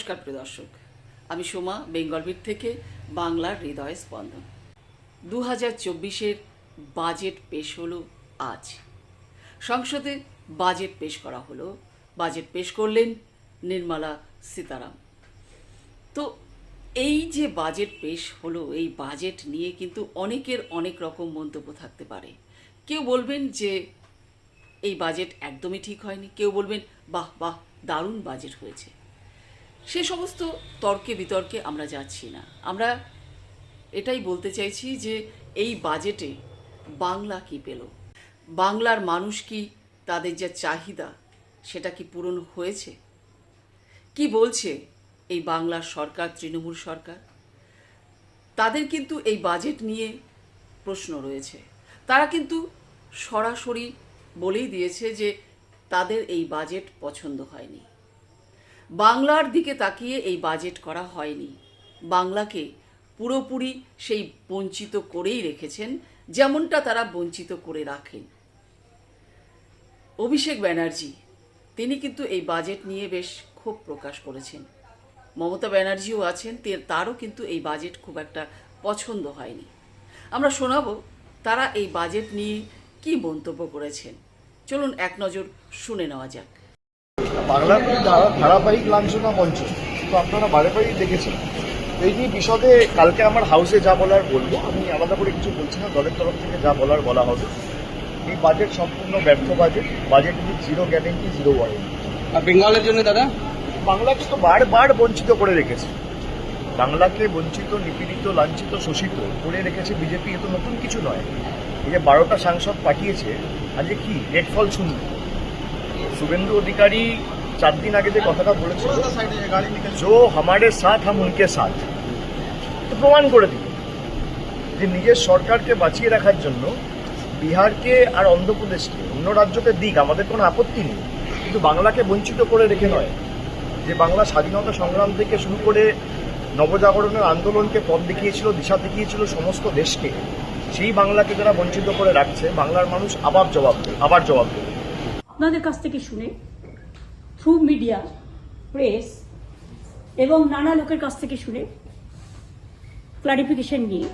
নমস্কার প্রিয় দর্শক। আমি সোমা বেঙ্গলবিট থেকে বাংলার হৃদয় স্পন্দন। দু হাজার চব্বিশের বাজেট পেশ হলো আজ। সংসদে বাজেট পেশ করা হলো। বাজেট পেশ করলেন নির্মলা সীতারাম। তো এই যে বাজেট পেশ হলো, এই বাজেট নিয়ে কিন্তু অনেকের অনেক রকম মন্তব্য থাকতে পারে। কেউ বলবেন যে এই বাজেট একদমই ঠিক হয়নি, কেউ বলবেন, বাহ বাহ, দারুণ বাজেট হয়েছে। সে সমস্ত তর্কে বিতর্কে আমরা যাচ্ছি না। আমরা এটাই বলতে চাইছি যে এই বাজেটে বাংলা কি পেল? বাংলার মানুষ কি তাদের যা চাহিদা সেটা কি পূরণ হয়েছে? কি বলছে এই বাংলার সরকার, তৃণমূল সরকার? তাদের কিন্তু এই বাজেট নিয়ে প্রশ্ন রয়েছে। তারা কিন্তু সরাসরি বলেই দিয়েছে যে তাদের এই বাজেট পছন্দ হয়নি। বাংলার দিকে তাকিয়ে এই বাজেট করা হয়নি। বাংলাকে পুরোপুরি সেই বঞ্চিত করেই রেখেছেন, যেমনটা তারা বঞ্চিত করে রাখেন। অভিষেক ব্যানার্জি, তিনি কিন্তু এই বাজেট নিয়ে বেশ ক্ষোভ প্রকাশ করেছেন। মমতা ব্যানার্জিও আছেন তারও কিন্তু এই বাজেট খুব একটা পছন্দ হয়নি। আমরা শোনাবো, তারা এই বাজেট নিয়ে কি মন্তব্য করেছেন। চলুন এক নজর শুনে নেওয়া যাক। বাংলার ধারা- ধারাবাহিক লাঞ্ছনা মঞ্চ। তো আপনারা বারে বারেই দেখেছেন। এই নিয়ে বিশদে কালকে আমার হাউসে যা বলার বলব। আমি আলাদা করে কিছু বলছি না দলের তরফ থেকে যা বলার বলা হবে। এই বাজেট সম্পূর্ণ ব্যর্থ budget budget with zero guarantee zero warranty আর বেঙ্গলের জন্য দাদা? বাংলাকে তো বারবার বঞ্চিত করে রেখেছে। বাংলাকে বঞ্চিত নিপীড়িত লাঞ্ছিত শোষিত করে রেখেছে বিজেপি। এ তো নতুন কিছু নয়। এই যে বারোটা সাংসদ পাঠিয়েছে আজকে কি? রেড ফল শুভেন্দু অধিকারী চার দিন আগে যে কথাটা বলেছিল, জো হামারে সাথ, হাম উনকে সাথ। প্রমাণ করে দিল যে নিজের সরকারকে বাঁচিয়ে রাখার জন্য বিহারকে আর অন্ধ্রপ্রদেশকে, অন্য রাজ্যকে দিক, আমাদের কোনো আপত্তি নেই। কিন্তু বাংলাকে বঞ্চিত করে রেখে নয়। যে বাংলা স্বাধীনতা সংগ্রাম থেকে শুরু করে নবজাগরণের আন্দোলনকে পথ দেখিয়েছিল, দিশা দেখিয়েছিল সমস্ত দেশকে, সেই বাংলাকে যারা বঞ্চিত করে রাখছে, বাংলার মানুষ আবার জবাব দেবে, আবার জবাব দেবে। আপনাদের কাছ থেকে শুনে থ্রু মিডিয়া প্রেস এবং নানা লোকের কাছ থেকে শুনে ক্লারিফিকেশন নিয়ে,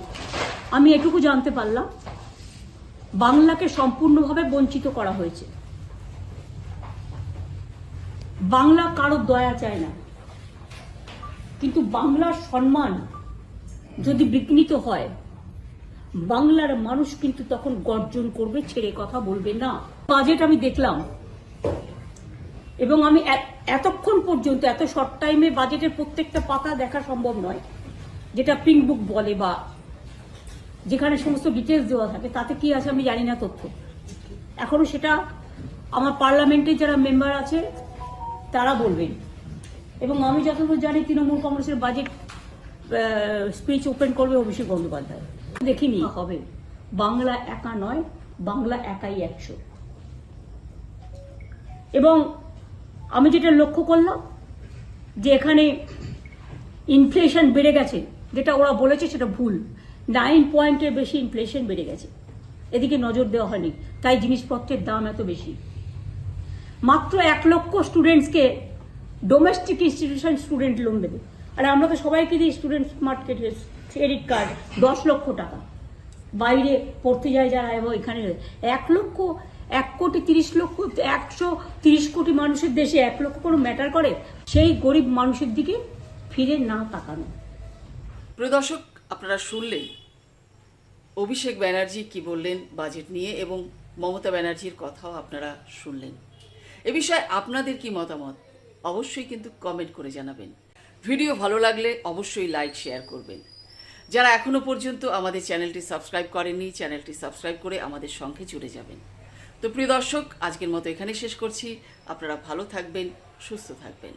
আমি এটুকু জানতে পারলাম, বাংলাকে সম্পূর্ণভাবে বঞ্চিত করা হয়েছে। বাংলা কারও দয়া চায় না। কিন্তু বাংলার সম্মান যদি বিঘ্নিত হয় বাংলার মানুষ কিন্তু তখন গর্জন করবে, ছেড়ে কথা বলবে না। বাজেট আমি দেখলাম। এবং আমি এতক্ষণ পর্যন্ত, এত শর্ট টাইমে বাজেটের প্রত্যেকটা পাতা দেখা সম্ভব নয়, যেটা পিঙ্ক বুক বলে বা যেখানে সমস্ত ডিটেলস দেওয়া থাকে, তাতে কি আছে আমি জানি না তথ্য। এখনও সেটা আমার পার্লামেন্টে যারা মেম্বার আছে, তারা বলবেন। এবং আমি যতদূর জানি, তৃণমূল কংগ্রেসের বাজেট স্পিচ ওপেন করবে অভিষেক বন্দ্যোপাধ্যায়। দেখিনি। হবে। বাংলা একা নয়, বাংলা একাই একশো। এবং আমি যেটা লক্ষ্য করলাম, যে এখানে ইনফ্লেশন বেড়ে গেছে, যেটা ওরা বলেছে সেটা ভুল। নাইন পয়েন্টের বেশি ইনফ্লেশন বেড়ে গেছে। এদিকে নজর দেওয়া হয়নি, তাই জিনিসপত্রের দাম এত বেশি। মাত্র এক লক্ষ স্টুডেন্টসকে ডোমেস্টিক ইনস্টিটিউশন স্টুডেন্ট লোন দেবে। আর আমরা তো সবাইকে দিই স্টুডেন্ট স্মার্ট ক্রেডিট কার্ড দশ লক্ষ টাকা। বাইরে পড়তে যায় যারা এবং এখানে এক লক্ষ, এক কোটি তিরিশ লক্ষ, একশো তিরিশ কোটি মানুষের দেশে এক লক্ষ কোনো ম্যাটার করে? সেই গরিব মানুষের দিকে ফিরে না তাকানো। প্রিয় দর্শক, আপনারা শুনলেন অভিষেক ব্যানার্জি কি বললেন বাজেট নিয়ে এবং মমতা ব্যানার্জির কথাও আপনারা শুনলেন। এ বিষয়ে আপনাদের কি মতামত? অবশ্যই কিন্তু কমেন্ট করে জানাবেন। ভিডিও ভালো লাগলে অবশ্যই লাইক শেয়ার করবেন। যারা এখনও পর্যন্ত আমাদের চ্যানেলটি সাবস্ক্রাইব করেননি, চ্যানেলটি সাবস্ক্রাইব করে আমাদের সঙ্গে জুড়ে যাবেন। তো প্রিয় দর্শক, আজকের মতো এখানে শেষ করছি। আপনারা ভালো থাকবেন, সুস্থ থাকবেন।